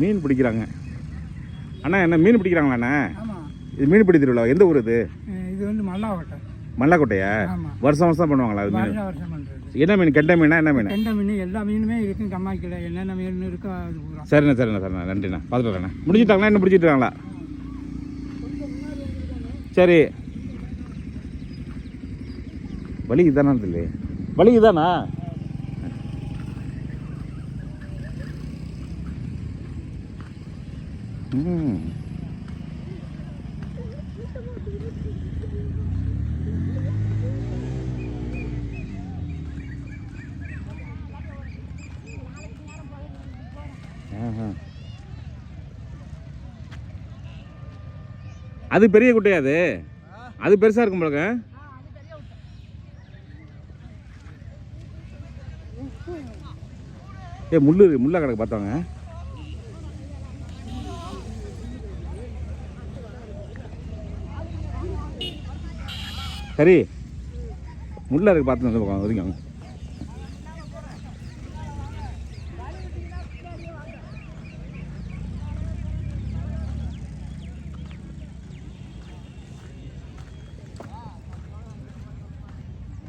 மீன் பிடிக்கிறாங்க. அண்ணா என்ன மீன் பிடிக்கிறாங்களா அண்ணா? இது மீன் பிடி திருவிழா எந்த ஊர் இது? இது வந்து மல்லாவட்டை மல்லாக்கோட்டையா? வருஷம் வருஷம் பண்ணுவாங்களா அது மீன்? என்ன மீன்? கெண்டை மீனா என்ன மீன்? கெண்டை மீன் எல்லா மீனுமே இருக்கும் கம்மாய்க்கில். என்னென்ன மீன் இருக்கோ அது சரிண்ணா சரிண்ணா சரிண்ணா. நன்றிண்ணா. பார்த்துட்டு வரேண்ணா முடிச்சிட்டாங்களா என்ன பிடிச்சிட்டு இருக்காங்களா சரி. வலி இதானா இல்லையே வலி இதானா? அது பெரிய குட்டையா அது? அது பெருசா இருக்கும் போலங்க ஏ முள்ளு முள்ளா கணக்கு பார்த்தவங்க. சரி. முள்ள இருக்கு பார்த்து வந்து பக்கம் ஒதுங்க.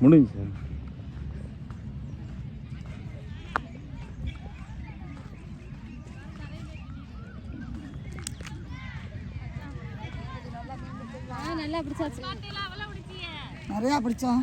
முடிஞ்சு. சார் ஆ நல்லா பிடிச்சாச்சு நிறையா பிடிச்சோம்.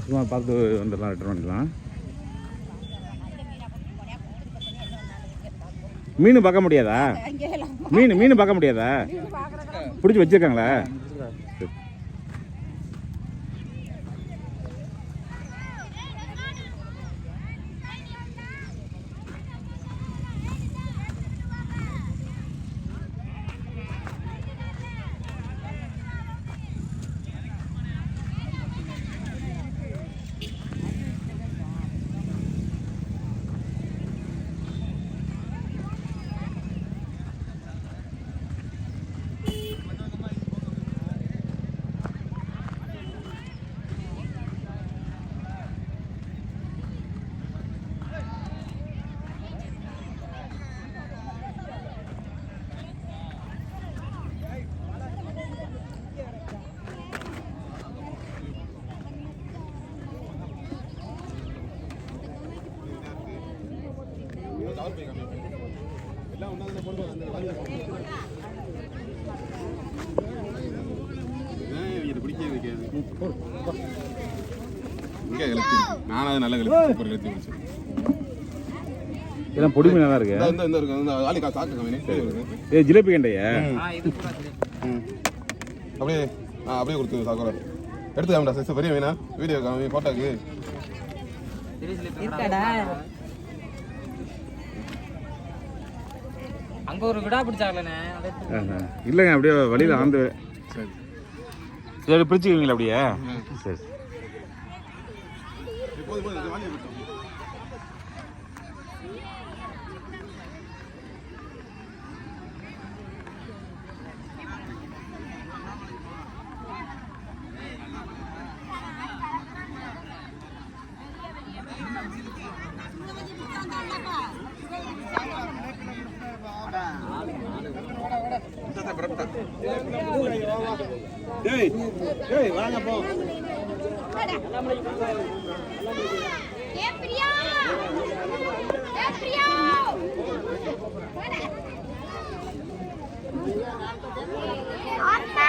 சும்மா பார்த்து வந்துடலாம் ரிட்டர்ன் பண்ணிடலாம். மீன் பார்க்க முடியாதா? மீன் மீன் பார்க்க முடியாதா? பிடிச்சி வச்சிருக்காங்களா? நானும் நல்லா கழிச்சு சூப்பர் கழிச்சு முடிச்சேன் இதெல்லாம் பொடி மீனாக இருக்கு. இந்த இந்த இருக்கு. இந்த ஆளி காசு ஆக்கு கம்மி ஏ ஜிலேபி கண்டையா? அப்படியே ஆ அப்படியே கொடுத்து சாக்கோல எடுத்து காமிடா சிஸ்டர். பெரிய மீனா? வீடியோ காமி போட்டோக்கு அங்க ஒரு விடா பிடிச்சாங்களே. இல்லைங்க அப்படியே வழியில் ஆந்து. சரி. சரி பிரிச்சுக்குவீங்களா அப்படியே? சரி. டேய் டேய் வாங்க போ ஏ பிரியா ஏ பிரியா அண்ணா